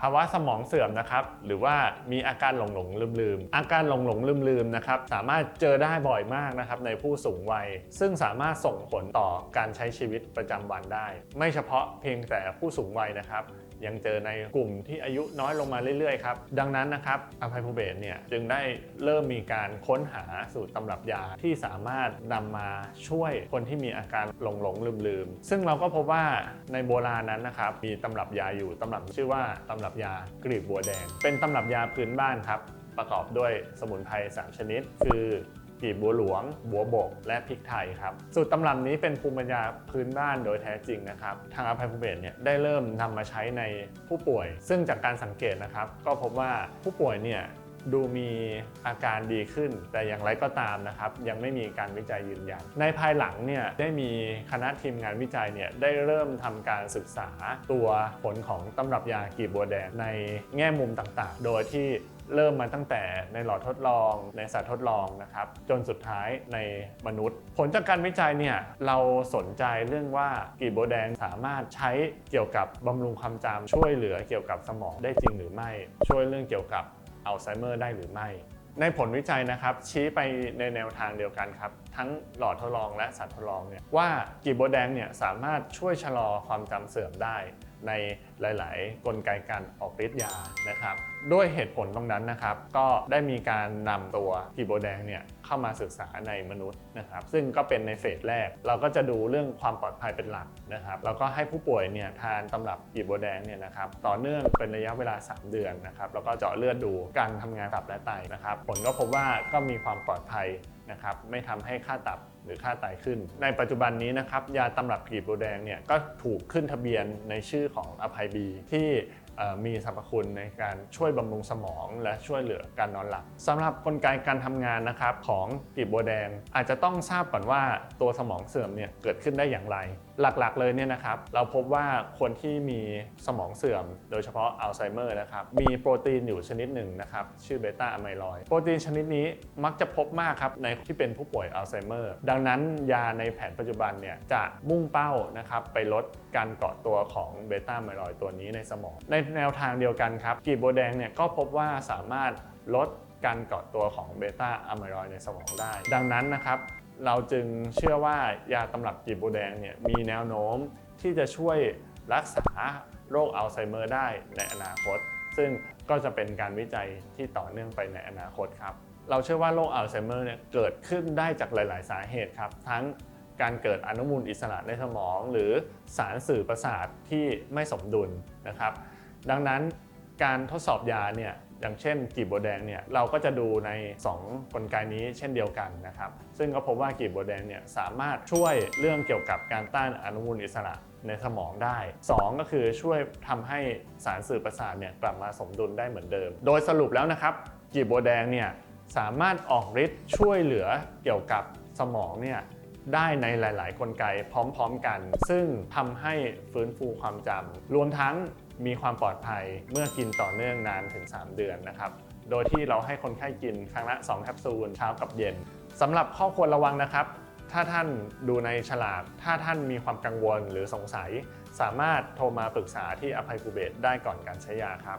ภาวะสมองเสื่อมนะครับ หรือว่ามีอาการหลงหลงลืมลืมอาการหลงหลงลืมลืมนะครับ สามารถเจอได้บ่อยมากนะครับในผู้สูงวัย ซึ่งสามารถส่งผลต่อการใช้ชีวิตประจำวันได้ ไม่เฉพาะเพียงแต่ผู้สูงวัยนะครับ ยังเจอในกลุ่มที่อายุน้อยลงมาเรื่อยๆครับดังนั้นนะครับอภัยภูเบศเนี่ยจึงได้เริ่มมีการค้นหาสูตรตำรับยาที่สามารถนำมาช่วยคนที่มีอาการหลงหลงลืมลืมซึ่งเราก็พบว่าในโบราณนั้นนะครับมีตำรับยาอยู่ตำรับชื่อว่าตำรับยากลีบบัวแดง เป็นตำรับยาพื้นบ้านครับประกอบด้วยสมุนไพร3ชนิด คือ กีบบัวหลวง บัวบก และพริกไทยครับ สูตรตำรับนี้เป็นภูมิปัญญาพื้นบ้านโดยแท้จริงนะครับ ทางอภัยภูเบศเนี่ยได้เริ่มนำมาใช้ในผู้ป่วย ซึ่งจากการสังเกตนะครับ ก็พบว่าผู้ป่วยเนี่ย ดูมีอาการดีขึ้น แต่อย่างไรก็ตามนะครับยังไม่มีการวิจัยยืนยัน ในภายหลังเนี่ยได้มีคณะทีมงานวิจัยเนี่ยได้เริ่มทำการศึกษาตัวผลของตำรับยากีบบัวแดงในแง่มุมต่างๆ โดยที่เริ่มมาตั้งแต่ในหลอดทดลองในสัตว์ทดลองนะครับ จนสุดท้ายในมนุษย์ ผลจากการวิจัยเนี่ยเราสนใจเรื่องว่ากีบโบวแดงสามารถใช้เกี่ยวกับบำรุงความจำช่วยเหลือเกี่ยวกับสมองได้จริงหรือไม่ ช่วยเรื่องเกี่ยวกับ อัลไซเมอร์ได้หรือไม่ ในผลวิจัยนะครับชี้ไปในแนวทางเดียวกันครับ ทั้งหลอดทดลองและสัตว์ทดลองเนี่ยว่ากีบโบแดงเนี่ยสามารถช่วยชะลอความจำเสื่อมได้ในหลาย ๆ กลไกการออกฤทธิ์ยานะครับ ด้วยเหตุผลตรงนั้นนะครับ ก็ได้มีการนำตัวกีโบแดงเนี่ยเข้ามาศึกษาในมนุษย์นะครับ ซึ่งก็เป็นในเฟสแรก เราก็จะดูเรื่องความปลอดภัยเป็นหลักนะครับ แล้วก็ให้ผู้ป่วยเนี่ยทานตำรับกีโบแดงเนี่ยนะครับต่อเนื่องเป็นระยะเวลา 3 เดือนนะครับ แล้วก็เจาะเลือดดูการทำงานตับและไตนะครับ ผลก็พบว่าก็มีความปลอดภัย นะครับไม่ทำให้ค่าตับหรือค่าไตขึ้น ในปัจจุบันนี้นะครับยาตำรับกลีบบัวแดงเนี่ยก็ถูกขึ้นทะเบียนในชื่อของอภัยบีที่ มีสรรพคุณในการช่วยบำรุงสมอง และช่วยเหลือการนอนหลับสำหรับกลไกการทำงานนะครับของกลีบบัวแดง อาจจะต้องทราบก่อนว่าตัวสมองเสื่อมเนี่ยเกิดขึ้นได้อย่างไร หลักๆเลยเนี่ยนะครับเราพบว่าคนที่มีสมองเสื่อม โดยเฉพาะอัลไซเมอร์นะครับมีโปรตีนอยู่ชนิดหนึ่งนะครับชื่อเบต้าอะไมลอยโปรตีนชนิดนี้มักจะพบมากครับในที่เป็นผู้ป่วยอัลไซเมอร์ดังนั้นยาในแผนปัจจุบันเนี่ยจะมุ่งเป้านะครับไปลดการเกาะตัวของเบต้าอะไมลอยตัวนี้ในสมองในแนวทางเดียวกันครับกีบโบวแดงเนี่ยก็พบว่าสามารถลดการเกาะตัวของเบต้าอะไมลอยด์ในสมองได้ ดังนั้นนะครับ เราจึงเชื่อว่ายาตำรับกีบบัวแดงเนี่ยมีแนวโน้มที่จะช่วยรักษาโรคอัลไซเมอร์ได้ในอนาคต ซึ่งก็จะเป็นการวิจัยที่ต่อเนื่องไปในอนาคตครับ เราเชื่อว่าโรคอัลไซเมอร์เนี่ยเกิดขึ้นได้จากหลาย ๆ สาเหตุครับ ทั้งการเกิดอนุมูลอิสระในสมอง หรือสารสื่อประสาทที่ไม่สมดุลนะครับ ดังนั้นการทดสอบยาเนี่ยอย่างเช่นกีบบัวแดงเนี่ยเราก็จะดูใน 2 กลไกนี้เช่นเดียวกันนะครับซึ่งก็พบว่ากีบบัวแดงเนี่ยสามารถช่วยเรื่องเกี่ยวกับการต้านอนุมูลอิสระในสมองได้ 2 ก็คือช่วยทำให้สารสื่อประสาทเนี่ยกลับมาสมดุลได้เหมือนเดิม โดยสรุปแล้วนะครับกีบบัวแดงเนี่ยสามารถออกฤทธิ์ช่วยเหลือเกี่ยวกับสมองเนี่ย ได้ในหลาย ๆ กลไกพร้อม ๆ กัน ซึ่งทำให้ฟื้นฟูความจำรวมทั้งมีความปลอดภัยเมื่อกินต่อเนื่องนานถึง 3 เดือนนะครับโดยที่เราให้คนไข้กินครั้งละ2แคปซูลเช้ากับเย็นสำหรับข้อควรระวังนะครับ ถ้าท่านดูในฉลากถ้าท่านมีความกังวลหรือสงสัย สามารถโทรมาปรึกษาที่อภัยภูเบศได้ก่อนการใช้ยาครับ